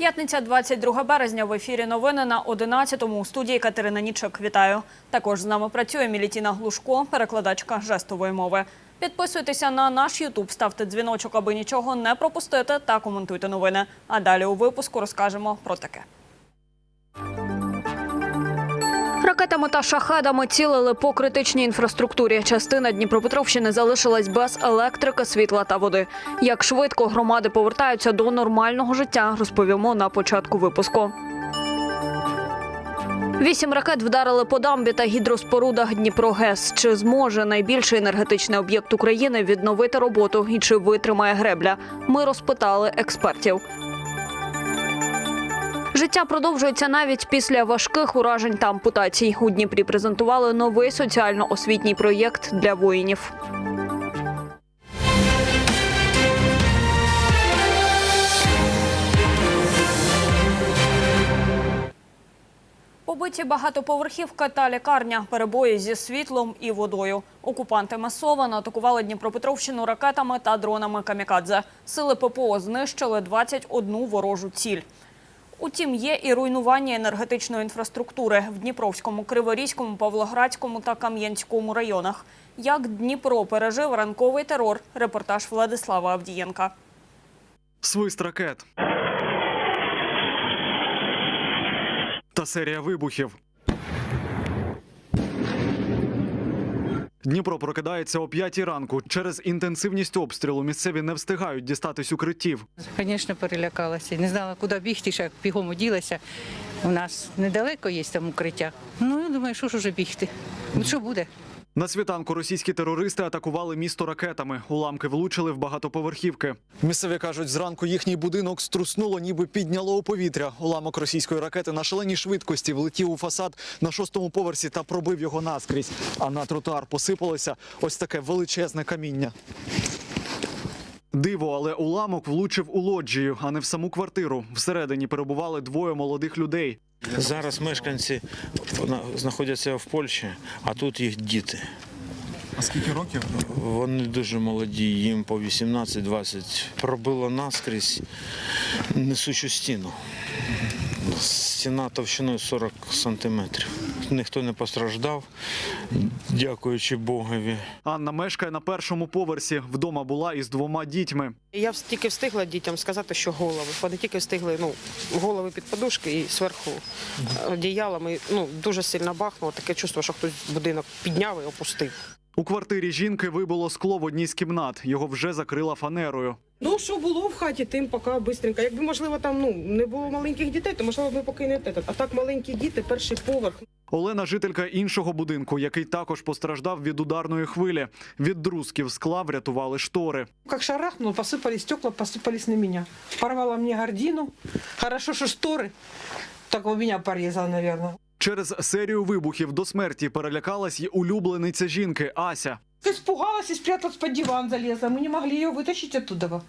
П'ятниця, 22 березня. В ефірі новини на 11-му. У студії Катерина Нічок. Вітаю. Також з нами працює Мілітіна Глушко, перекладачка жестової мови. Підписуйтеся на наш Ютуб, ставте дзвіночок, аби нічого не пропустити, та коментуйте новини. А далі у випуску розкажемо про таке. Ракетами та шахедами цілили по критичній інфраструктурі. Частина Дніпропетровщини залишилась без електрики, світла та води. Як швидко громади повертаються до нормального життя, розповімо на початку випуску. Вісім ракет вдарили по дамбі та гідроспорудах Дніпрогес. Чи зможе найбільший енергетичний об'єкт України відновити роботу і чи витримає гребля? Ми розпитали експертів. Життя продовжується навіть після важких уражень та ампутацій. У Дніпрі презентували новий соціально-освітній проєкт для воїнів. Побиті багатоповерхівка та лікарня, перебої зі світлом і водою. Окупанти масово атакували Дніпропетровщину ракетами та дронами камікадзе. Сили ППО знищили 21 ворожу ціль. Утім, є і руйнування енергетичної інфраструктури в Дніпровському, Криворізькому, Павлоградському та Кам'янському районах. Як Дніпро пережив ранковий терор? Репортаж Владислава Авдієнка. Свист ракет. Та серія вибухів. Дніпро прокидається о 5 ранку. Через інтенсивність обстрілу місцеві не встигають дістатись укриттів. Звісно, перелякалася. Не знала, куди бігти, ще бігом оділася. У нас недалеко є там укриття. Ну, я думаю, що ж уже бігти? Ну, що буде? На світанку російські терористи атакували місто ракетами. Уламки влучили в багатоповерхівки. Місцеві кажуть, зранку їхній будинок струснуло, ніби підняло у повітря. Уламок російської ракети на шаленій швидкості влетів у фасад на шостому поверсі та пробив його наскрізь. А на тротуар посипалося ось таке величезне каміння. Диво, але уламок влучив у лоджію, а не в саму квартиру. Всередині перебували двоє молодих людей. Зараз мешканці знаходяться в Польщі, а тут їх діти. А скільки років? Вони дуже молоді, їм по 18-20. Пробило наскрізь несучу стіну. Стіна товщиною 40 сантиметрів. Ніхто не постраждав, дякуючи Богові. Анна мешкає на першому поверсі. Вдома була із двома дітьми. Я тільки встигла дітям сказати, що голови. Вони тільки встигли ну, голови під подушки і зверху одіялами. Ну, дуже сильно бахнуло. Таке чувство, що хтось будинок підняв і опустив. У квартирі жінки вибило скло в одній з кімнат. Його вже закрила фанерою. Ну, що було в хаті, тим поки швидко. Якби, можливо, там ну, не було маленьких дітей, то можливо ми поки не те. А так маленькі діти, перший поверх. Олена жителька іншого будинку, який також постраждав від ударної хвилі. Від друзків скла врятували штори. Как шарахнул, посыпались стекла, посыпались на меня. Порвала мне гордину. Хорошо, что шторы. Так у меня порезала, наверное. Через серію вибухів до смерті перелякалась й улюблениця жінки Ася. Испугалась и спряталась под диван залезла. Мы не могли ее вытащить оттуда.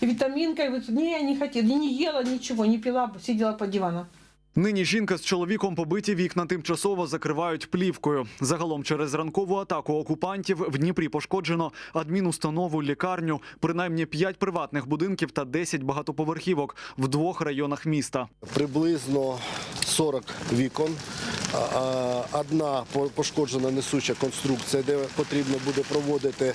И витаминкой, вот, не, не хотела, не ела ничего, не пила, сидела под диваном. Нині жінка з чоловіком побиті вікна тимчасово закривають плівкою. Загалом через ранкову атаку окупантів в Дніпрі пошкоджено адмінустанову, лікарню, принаймні 5 приватних будинків та 10 багатоповерхівок в двох районах міста. приблизно 40 вікон. Одна пошкоджена несуча конструкція, де потрібно буде проводити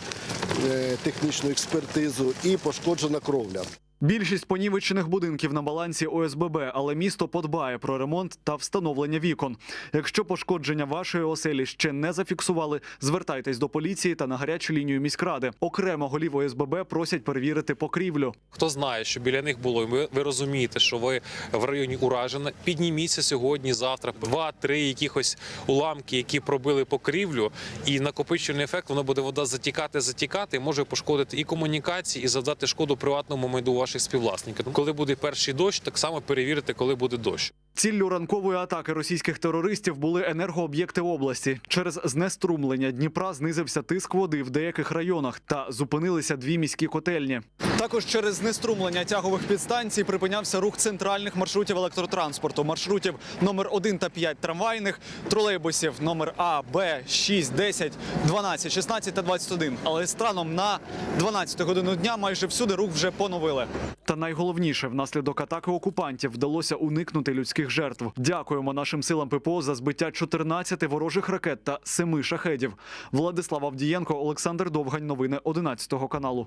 е, технічну експертизу, і пошкоджена кровля. Більшість понівечених будинків на балансі ОСББ, але місто подбає про ремонт та встановлення вікон. Якщо пошкодження вашої оселі ще не зафіксували, звертайтесь до поліції та на гарячу лінію міськради. Окремо голів ОСББ просять перевірити покрівлю. Хто знає, що біля них було, ви, ви розумієте, що ви в районі уражена. Підніміться сьогодні, завтра, два-три якихось уламки, які пробили покрівлю, і накопичувальний ефект воно буде вода затікати, затікати, може пошкодити і комунікації, і завдати шкоду приватному майду ваших співвласників. Коли буде перший дощ, так само перевірити, коли буде дощ. Ціллю ранкової атаки російських терористів були енергооб'єкти області. Через знеструмлення Дніпра знизився тиск води в деяких районах та зупинилися дві міські котельні. Також через знеструмлення тягових підстанцій припинявся рух центральних маршрутів електротранспорту, маршрутів номер 1 та 5 трамвайних, тролейбусів номер А, Б, 6, 10, 12, 16 та 21. Але станом на 12 годину дня майже всюди рух вже поновили. Та найголовніше, внаслідок атаки окупантів вдалося уникнути людських жертв. Дякуємо нашим силам ППО за збиття 14 ворожих ракет та 7 шахедів. Владислав Авдієнко, Олександр Довгань. Новини 11 каналу.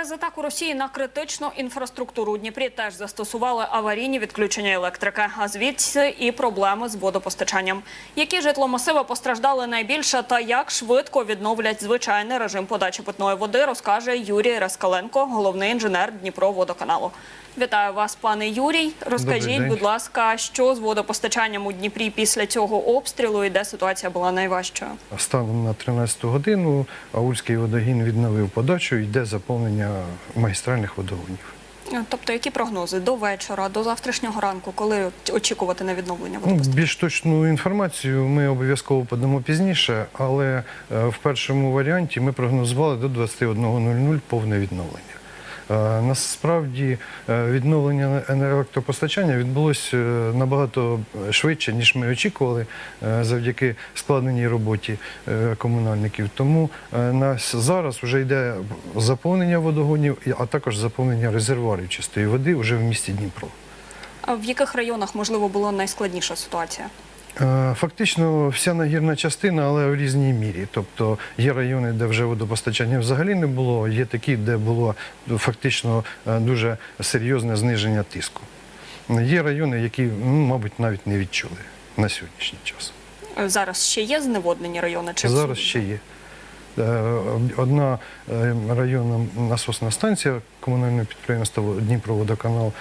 Через атаку Росії на критичну інфраструктуру у Дніпрі теж застосували аварійні відключення електрики, а звідси і проблеми з водопостачанням. Які житломасиви постраждали найбільше та як швидко відновлять звичайний режим подачі питної води, розкаже Юрій Раскаленко, головний інженер Дніпроводоканалу. Вітаю вас, пане Юрій. Розкажіть, будь ласка, що з водопостачанням у Дніпрі після цього обстрілу і де ситуація була найважчою? Станом на 13 годину Аульський водогін відновив подачу, йде заповнення магістральних водогонів. Тобто, які прогнози до вечора, до завтрашнього ранку, коли очікувати на відновлення Ну, водопостачання? більш точну інформацію ми обов'язково подамо пізніше, але е, в першому варіанті ми прогнозували до 21.00 повне відновлення. Е, Насправді е, відновлення електропостачання відбулося е, набагато швидше, ніж ми очікували, завдяки складеній роботі комунальників. Тому нас зараз вже йде заповнення водогонів, а також заповнення резервуарів чистої води вже в місті Дніпро. А в яких районах можливо була найскладніша ситуація? Е, Фактично вся нагірна частина, але в різній мірі. Тобто є райони, де вже водопостачання взагалі не було, є такі, де було фактично е, дуже серйозне зниження тиску. Є райони, які, ну, мабуть, навіть не відчули на сьогоднішній час. Е, Зараз ще є зневоднені райони? Чи Зараз всі? ще є. Одна районна насосна станція комунального підприємства Дніпроводоканал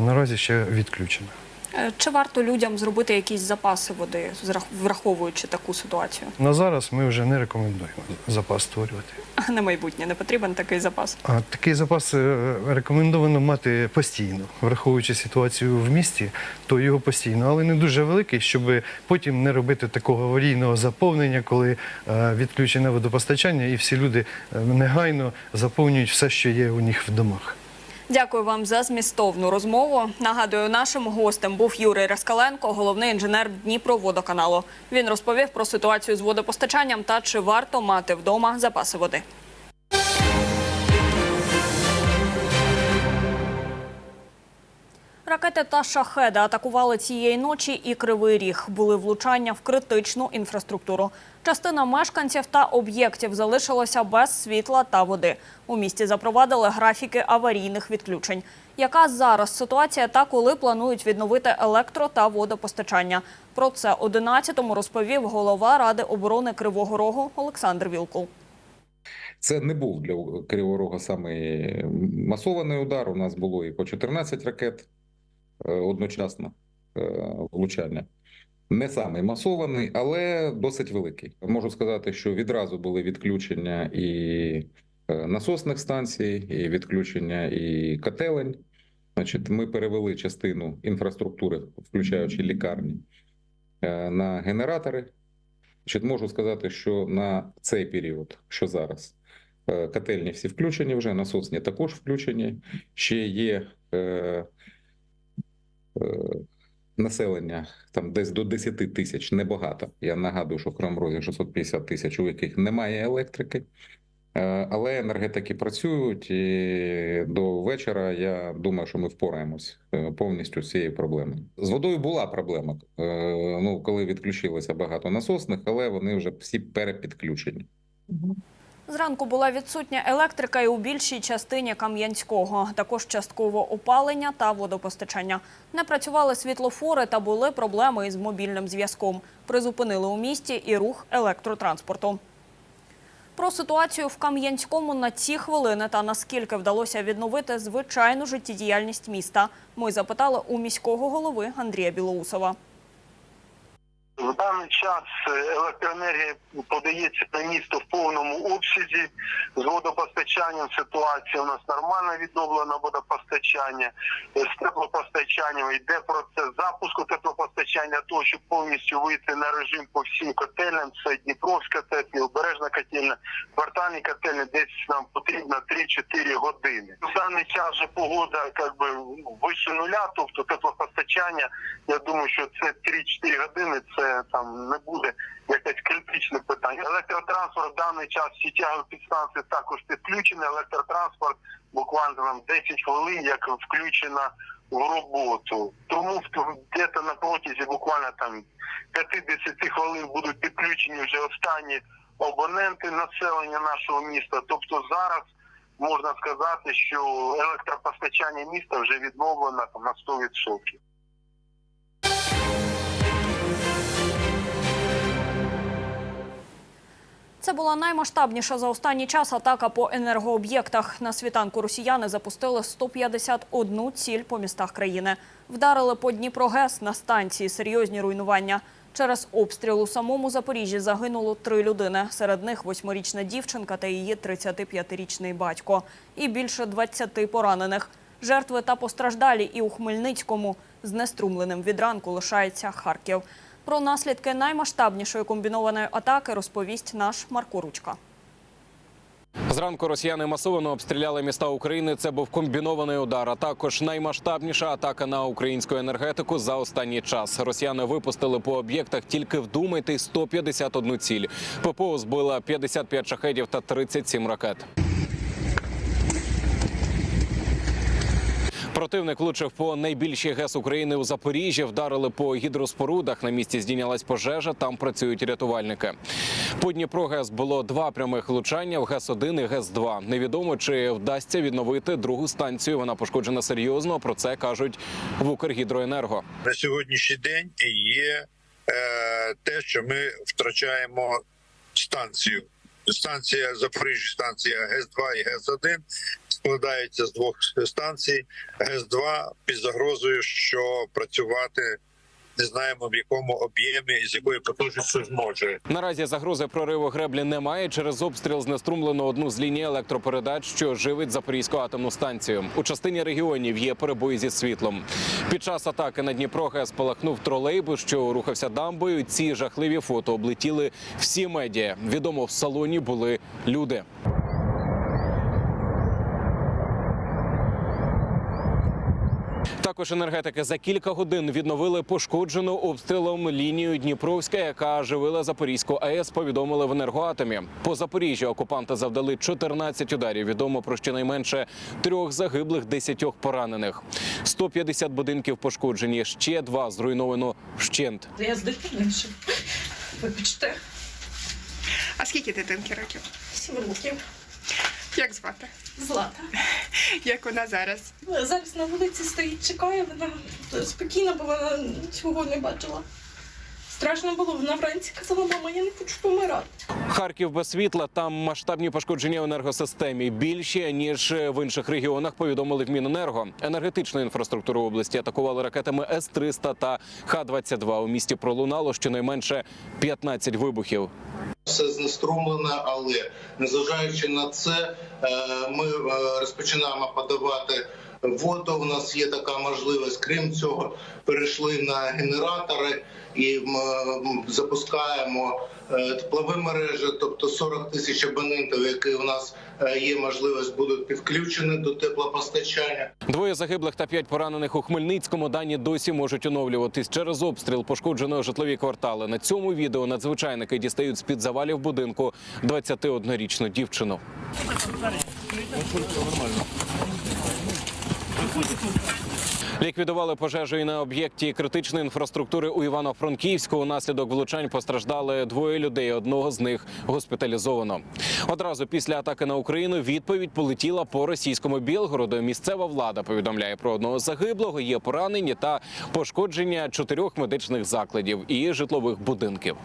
наразі ще відключена. Е, Чи варто людям зробити якісь запаси води, враховуючи таку ситуацію? На зараз ми вже не рекомендуємо запас створювати. А на майбутнє не потрібен такий запас? А такий запас е, рекомендовано мати постійно, враховуючи ситуацію в місті, то його постійно, але не дуже великий, щоб потім не робити такого аварійного заповнення, коли е, відключене водопостачання, і всі люди негайно заповнюють все, що є у них в домах. Дякую вам за змістовну розмову. Нагадую, нашим гостем був Юрій Раскаленко, головний інженер Дніпроводоканалу. Він розповів про ситуацію з водопостачанням та чи варто мати вдома запаси води. Ракети та шахеди атакували цієї ночі і Кривий Ріг. Були влучання в критичну інфраструктуру. Частина мешканців та об'єктів залишилася без світла та води. У місті запровадили графіки аварійних відключень. Яка зараз ситуація та коли планують відновити електро та водопостачання? Про це 11-му розповів голова Ради оборони Кривого Рогу Олександр Вілкул. Це не був для Кривого Рога саме масований удар. У нас було і по 14 ракет одночасно е, влучання. Не самий масований, але досить великий. Можу сказати, що відразу були відключення і е, насосних станцій, і відключення і котелень. Значить, ми перевели частину інфраструктури, включаючи лікарні, е, на генератори. Значить, можу сказати, що на цей період, що зараз, е, котельні всі включені вже, насосні також включені. Ще є е, е, населення там десь до 10 тисяч, небагато. Я нагадую, що в Кривому 650 тисяч, у яких немає електрики. Е, Але енергетики працюють, і до вечора я думаю, що ми впораємось е, повністю з цією проблемою. З водою була проблема. е, Ну, коли відключилося багато насосних, але вони вже всі перепідключені. Зранку була відсутня електрика і у більшій частині Кам'янського. Також частково опалення та водопостачання. Не працювали світлофори та були проблеми із мобільним зв'язком. Призупинили у місті і рух електротранспорту. Про ситуацію в Кам'янському на ці хвилини та наскільки вдалося відновити звичайну життєдіяльність міста. Ми запитали у міського голови Андрія Білоусова. В даний час е, електроенергія подається на місто в повному обсязі. З водопостачанням ситуація у нас нормально відновлено водопостачання. Е, З теплопостачанням йде процес запуску теплопостачання того, щоб повністю вийти на режим по всім котельням. Це Дніпровська котельня, Обережна котельня, квартальні котельні. Десь нам потрібно 3-4 години. В даний час вже погода як би вище нуля, тобто теплопостачання. Я думаю, що це 3-4 години. Це там не буде якесь критичне питання. Електротранспорт в даний час всі тягові підстанції також підключені. Електротранспорт буквально там 10 хвилин, як включена в роботу. Тому десь на протязі буквально там 50 хвилин будуть підключені вже останні абоненти населення нашого міста. Тобто зараз можна сказати, що електропостачання міста вже відновлено на 100%. Це була наймасштабніша за останній час атака по енергооб'єктах. На світанку росіяни запустили 151 ціль по містах країни. Вдарили по Дніпрогес на станції серйозні руйнування. Через обстріл у самому Запоріжжі загинуло три людини. Серед них восьмирічна дівчинка та її 35-річний батько. І більше 20 поранених. Жертви та постраждалі і у Хмельницькому. Знеструмленим від ранку лишається Харків. Про наслідки наймасштабнішої комбінованої атаки розповість наш Марко Ручка. Зранку росіяни масово обстріляли міста України. Це був комбінований удар. А також наймасштабніша атака на українську енергетику за останній час. Росіяни випустили по об'єктах тільки вдумайте 151 ціль. ППО збила 55 шахедів та 37 ракет. Противник влучив по найбільшій ГЕС України у Запоріжжі. Вдарили по гідроспорудах. На місці здійнялась пожежа. Там працюють рятувальники. По Дніпро ГЕС було два прямих влучання в ГЕС 1 і ГЕС 2 Невідомо чи вдасться відновити другу станцію. Вона пошкоджена серйозно. Про це кажуть в Укргідроенерго. на сьогоднішній день є е, те, що ми втрачаємо станцію. Станція Запоріжжя, станція ГЕС-2 і ГЕС-1 складається з двох станцій. ГЕС-2 під загрозою, що працювати не знаємо в якому об'ємі з якою потужністю зможе. Наразі загрози прориву греблі немає. Через обстріл знеструмлено одну з ліній електропередач, що живить Запорізьку атомну станцію. У частині регіонів є перебої зі світлом. Під час атаки на Дніпро ГЕС спалахнув тролейбус, що рухався дамбою. Ці жахливі фото облетіли всі медіа. Відомо, в салоні були люди. Також енергетики за кілька годин відновили пошкоджену обстрілом лінію Дніпровська, яка живила Запорізьку АЕС. Повідомили в енергоатомі. По Запоріжжю окупанти завдали 14 ударів. Відомо про щонайменше трьох загиблих, десятьох поранених. 150 будинків пошкоджені. Ще два зруйновано вщент. Я здивуюся. Вибачте, А скільки дитинки років? сім років. Як звати? Злата. Як вона зараз? Зараз на вулиці стоїть, чекає, вона спокійна, бо вона цього не бачила. Страшно було, вона вранці казала, мама, я не хочу помирати. Харків без світла. Там масштабні пошкодження в енергосистемі більші ніж в інших регіонах. Повідомили в Міненерго. Енергетичну інфраструктуру області атакували ракетами С-300 та Х-22. У місті пролунало щонайменше 15 вибухів. Все знеструмлене, але незважаючи на це, е, ми е, розпочинаємо подавати воду. У нас є така можливість. Крім цього, перейшли на генератори і запускаємо е, теплові мережі, тобто 40 тисяч абонентів, які у нас е, є можливість, будуть підключені до теплопостачання. Двоє загиблих та п'ять поранених у Хмельницькому. Дані досі можуть оновлюватись через обстріл пошкодженої житлові квартали. На цьому відео надзвичайники дістають з під завалів будинку 21-річну дівчину. Ліквідували пожежу і на об'єкті критичної інфраструктури у Івано-Франківську. Унаслідок влучань постраждали двоє людей. Одного з них госпіталізовано. Одразу після атаки на Україну відповідь полетіла по російському Білгороду. Місцева влада повідомляє про одного загиблого. Є поранені та пошкодження чотирьох медичних закладів і житлових будинків.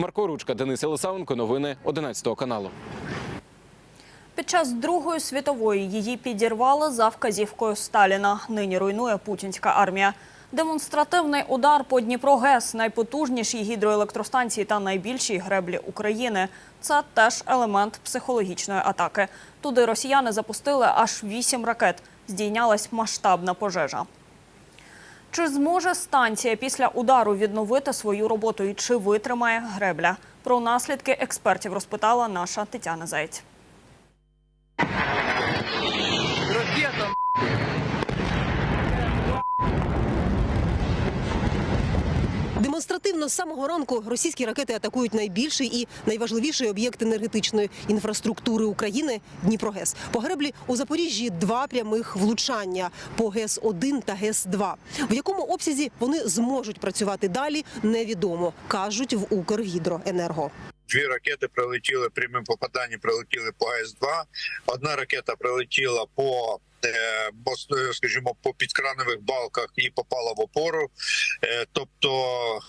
Марко Ручка, Денис Елисавенко. Новини 11 каналу. Під час Другої світової її підірвали за вказівкою Сталіна. Нині руйнує путінська армія. Демонстративний удар по Дніпрогес, найпотужнішій гідроелектростанції та найбільшій греблі України. Це теж елемент психологічної атаки. Туди росіяни запустили аж вісім ракет. Здійнялась масштабна пожежа. Чи зможе станція після удару відновити свою роботу і чи витримає гребля? Про наслідки експертів розпитала наша Тетяна Заєць. Демонстративно з самого ранку російські ракети атакують найбільший і найважливіший об'єкт енергетичної інфраструктури України Дніпрогес. По греблі у Запоріжжі два прямих влучання по ГЕС 1 та ГЕС 2 В якому обсязі вони зможуть працювати далі, невідомо кажуть в Укргідроенерго. Дві ракети прилетіли прямим попаданням, прилетіли по АЕС-2. Одна ракета прилетіла по е, е, скажімо, по підкранових балках і попала в опору. Е, Тобто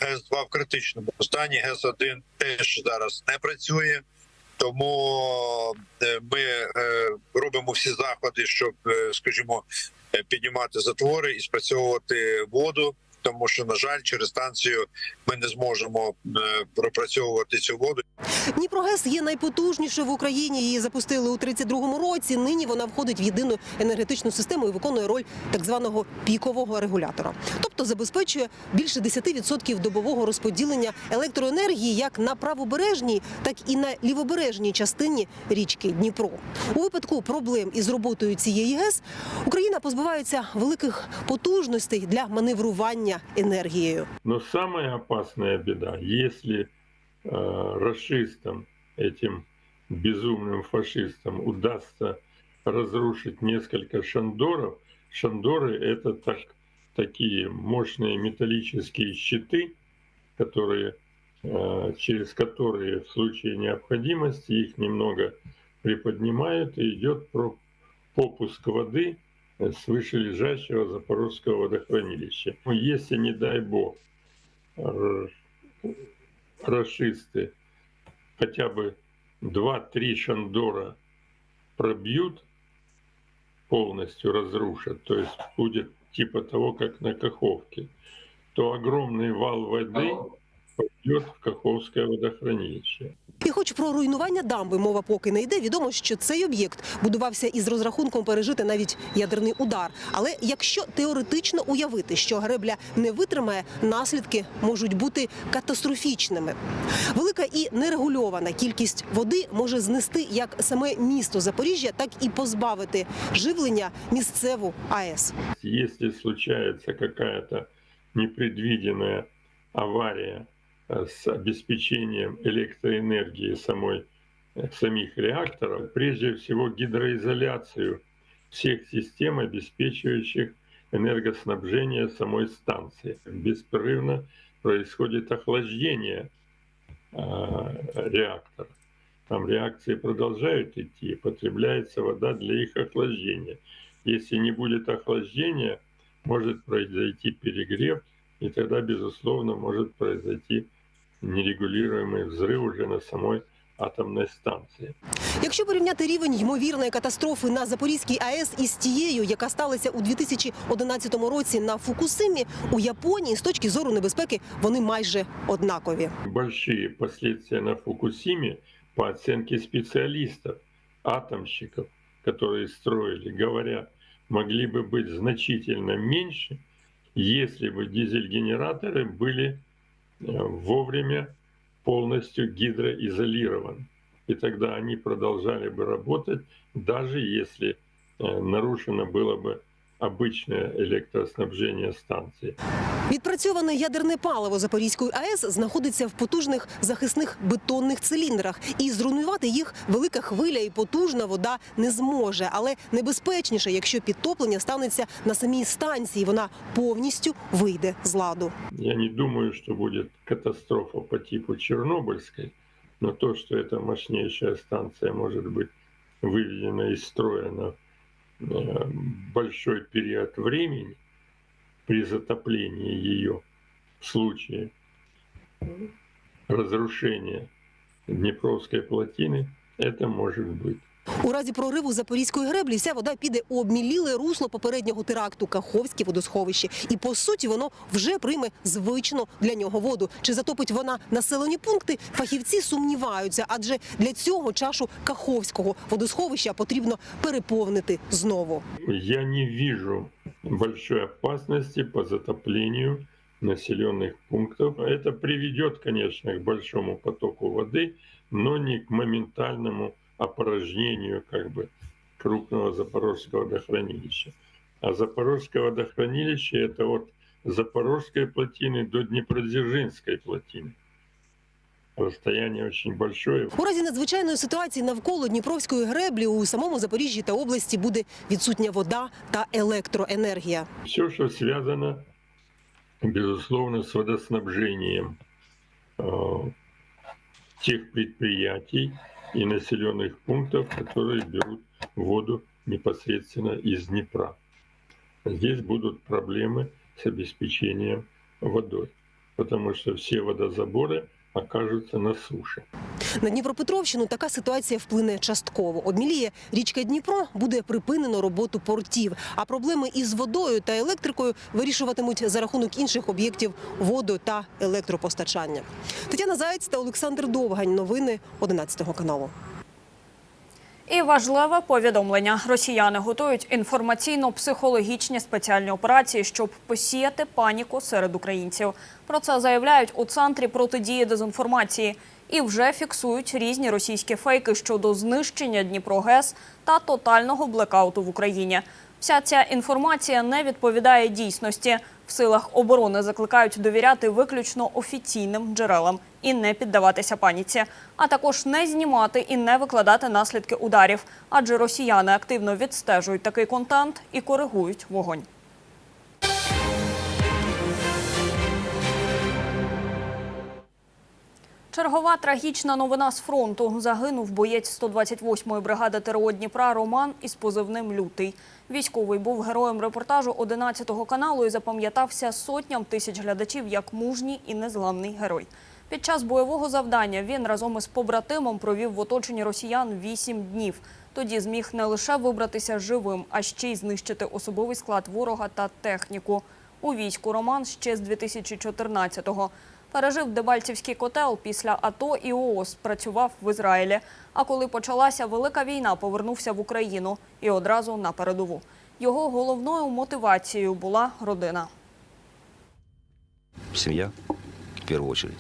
ГЕС-2 в критичному стані, ГЕС-1 теж зараз не працює. Тому ми робимо всі заходи, щоб, скажімо, піднімати затвори і спрацьовувати воду. Тому що, на жаль, через станцію ми не зможемо пропрацьовувати цю воду. Дніпрогес є найпотужнішою в Україні. Її запустили у 32-му році. Нині вона входить в єдину енергетичну систему і виконує роль так званого пікового регулятора. Тобто забезпечує більше 10% добового розподілення електроенергії як на правобережній, так і на лівобережній частині річки Дніпро. У випадку проблем із роботою цієї ГЕС Україна позбувається великих потужностей для маневрування енергією. Но самая опасная если э, расистам, этим безумным фашистам удастся разрушить несколько шандоров. Шандоры – это так, такие мощные металлические щиты, которые, э, через которые в случае необходимости их немного приподнимают и идет попуск воды э, с вышележащего Запорожского водохранилища. Ну, Если, не дай бог, расисты хотя бы 2-3 шандора пробьют, полностью разрушат, то есть будет типа того, как на Каховке, то огромный вал воды пойдет в Каховское водохранилище. І хоч про руйнування дамби мова поки не йде, відомо, що цей об'єкт будувався із розрахунком пережити навіть ядерний удар. Але якщо теоретично уявити, що гребля не витримає, наслідки можуть бути катастрофічними. Велика і нерегульована кількість води може знести як саме місто Запоріжжя, так і позбавити живлення місцеву АЕС. Если случается какая-то непредвиденная авария э, с обеспечением электроэнергии самой, э, самих реакторов, прежде всего гидроизоляцию всех систем, обеспечивающих энергоснабжение самой станции. Беспрерывно происходит охлаждение э, реактора. Там реакции продолжают идти, потребляется вода для их охлаждения. Если не будет охлаждения, может произойти перегрев, и тогда, безусловно, может произойти нерегулируемый взрыв уже на самой атомной станции. Якщо порівняти рівень ймовірної катастрофи на Запорізькій АЕС із тією, яка сталася у 2011 році на Фукусимі, у Японії з точки зору небезпеки вони майже однакові. Большие последствия на Фукусиме, по оценке специалистов, атомщиков, которые строили, говорят, могли бы быть значительно меньше, если бы дизель-генераторы были э, Вовремя полностью гидроизолированы. И тогда они продолжали бы работать, даже если э, нарушено было бы обычное электроснабжение станции. Відпрацьоване ядерне паливо Запорізької АЕС знаходиться в потужних захисних бетонних циліндрах, і зруйнувати їх велика хвиля і потужна вода не зможе. Але небезпечніше, якщо підтоплення станеться на самій станції, вона повністю вийде з ладу. Я не думаю, что будет катастрофа по типу Чернобыльской, но то, что эта мощнейшая станция может быть выведена из строя на э, большой период времени при затоплении ее в случае разрушения Днепровской плотины, это может быть. У разі прориву запорізької греблі вся вода піде у обміліле русло попереднього теракту Каховське водосховище. І по суті воно вже прийме звичну для нього воду. Чи затопить вона населені пункти? Фахівці сумніваються, адже для цього чашу Каховського водосховища потрібно переповнити знову. Я не вижу большой опасности по затоплению населенных пунктов. Это приведет, конечно, к большому потоку воды, но не к моментальному опорожнению как бы крупного Запорожского водохранилища. А Запорожское водохранилище – это от Запорожской плотины до Днепродзержинской плотины. Расстояние очень большое. У разі надзвичайної ситуації навколо Дніпровської греблі у самому Запоріжжі та області буде відсутня вода та електроенергія. Все, что связано, безусловно, с водоснабжением э, тех предприятий и населенных пунктов, которые берут воду непосредственно из Днепра. Здесь будут проблемы с обеспечением водой, потому что все водозаборы окажутся на суше. На Дніпропетровщину така ситуація вплине частково. Обміліє річка Дніпро, буде припинено роботу портів. А проблеми із водою та електрикою вирішуватимуть за рахунок інших об'єктів воду та електропостачання. Тетяна Заєць та Олександр Довгань. Новини 11 каналу. І важливе повідомлення: росіяни готують інформаційно-психологічні спеціальні операції, щоб посіяти паніку серед українців. Про це заявляють у центрі протидії дезінформації і вже фіксують різні російські фейки щодо знищення Дніпрогес та тотального блекауту в Україні. Вся ця інформація не відповідає дійсності. В силах оборони закликають довіряти виключно офіційним джерелам і не піддаватися паніці, а також не знімати і не викладати наслідки ударів, адже росіяни активно відстежують такий контент і коригують вогонь. Чергова трагічна новина з фронту. Загинув боєць 128-ї бригади ТРО Дніпра Роман із позивним Лютий. Військовий був героєм репортажу 11 каналу і запам'ятався сотням тисяч глядачів як мужній і незламний герой. Під час бойового завдання він разом із побратимом провів в оточенні росіян 8 днів. Тоді зміг не лише вибратися живим, а ще й знищити особовий склад ворога та техніку. У війську Роман ще з 2014-го. Пережив Дебальцівський котел після АТО і ООС, працював в Ізраїлі. А коли почалася велика війна, повернувся в Україну і одразу на передову. Його головною мотивацією була родина. Семья в первую очередь.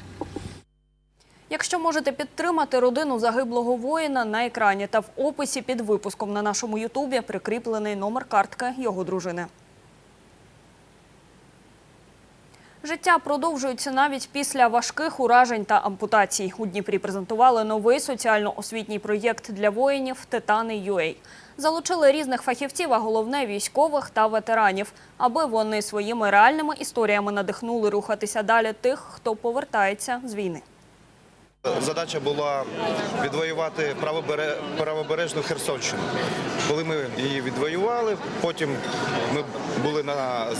Якщо можете підтримати родину загиблого воїна на екрані та в описі під випуском на нашому Ютубі прикріплений номер картки його дружини. Життя продовжується навіть після важких уражень та ампутацій. У Дніпрі презентували новий соціально-освітній проєкт для воїнів Титани UA. Залучили різних фахівців, а головне військових та ветеранів, аби вони своїми реальними історіями надихнули рухатися далі тих, хто повертається з війни. Задача була відвоювати правобережну Херсонщину. Коли ми її відвоювали, потім ми були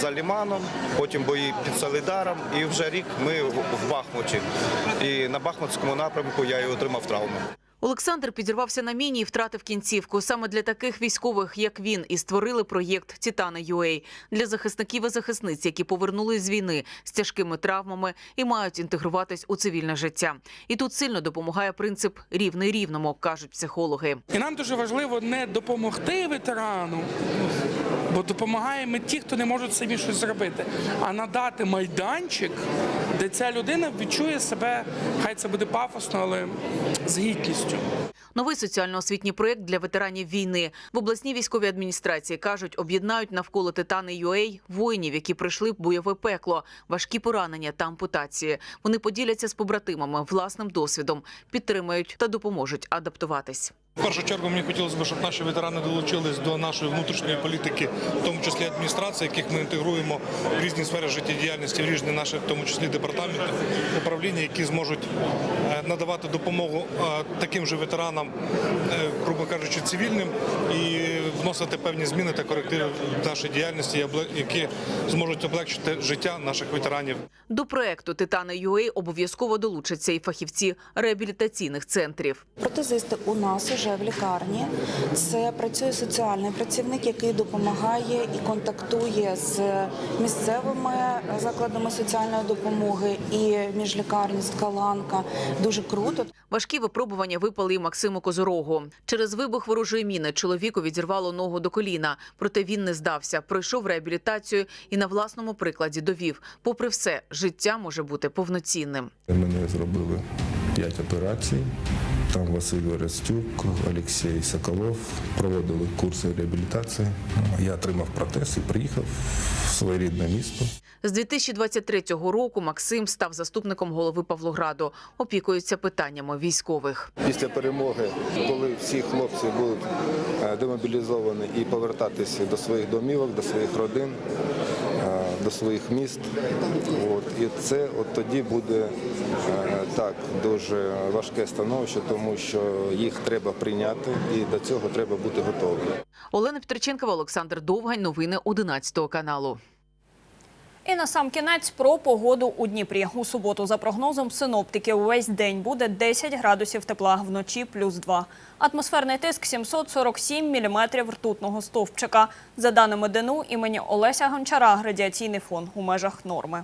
за Ліманом, потім бої під Солидаром, і вже рік ми в Бахмуті. І на Бахмутському напрямку я і отримав травму. Олександр підірвався на міні і втратив кінцівку. Саме для таких військових, як він, і створили проєкт Тітани UA для захисників і захисниць, які повернулись з війни з тяжкими травмами і мають інтегруватись у цивільне життя. І тут сильно допомагає принцип рівний рівному, кажуть психологи. І нам дуже важливо не допомогти ветерану, бо допомагаємо ті, хто не можуть самі щось зробити, а надати майданчик, де ця людина відчує себе, хай це буде пафосно, але з гідністю. Новий соціально-освітній проєкт для ветеранів війни в обласній військовій адміністрації кажуть, об'єднають навколо Титани UA воїнів, які пройшли бойове пекло, важкі поранення та ампутації. Вони поділяться з побратимами власним досвідом, підтримають та допоможуть адаптуватись. В першу чергу мені хотілося б, щоб наші ветерани долучились до нашої внутрішньої політики, в тому числі адміністрації, яких ми інтегруємо в різні сфери життєдіяльності, в різні наші, в тому числі департаменти, управління, які зможуть е, надавати допомогу е, таким же ветеранам, е, грубо кажучи, цивільним. І вносити певні зміни та корективи в нашій діяльності, які зможуть облегшити життя наших ветеранів. До проекту Титани UA обов'язково долучаться і фахівці реабілітаційних центрів. Протезисти у нас уже в лікарні. Це працює соціальний працівник, який допомагає і контактує з місцевими закладами соціальної допомоги і міжлікарні Скаланка. Дуже круто. Важкі випробування випали і Максиму Козорогу. Через вибух ворожої міни чоловіку відірвало ногу до коліна. Проте він не здався, пройшов реабілітацію і на власному прикладі довів. Попри все, життя може бути повноцінним. Мене зробили п'ять операцій. Там Василь Верестюк, Олексій Соколов проводили курси реабілітації. Я отримав протез і приїхав в своє рідне місто. З 2023 року Максим став заступником голови Павлограду. Опікується питаннями військових. Після перемоги, коли всі хлопці будуть е, демобілізовані і повертатися до своїх домівок, до своїх родин, до своїх міст. От. І це от тоді буде е, так дуже важке становище, тому що їх треба прийняти і до цього треба бути готовим. Олена Петриченкова, Олександр Довгань. Новини 11 каналу. І на сам кінець про погоду у Дніпрі. У суботу, за прогнозом синоптики, увесь день буде 10 градусів тепла, вночі плюс 2. Атмосферний тиск 747 міліметрів ртутного стовпчика. За даними ДНУ імені Олеся Гончара, радіаційний фон у межах норми.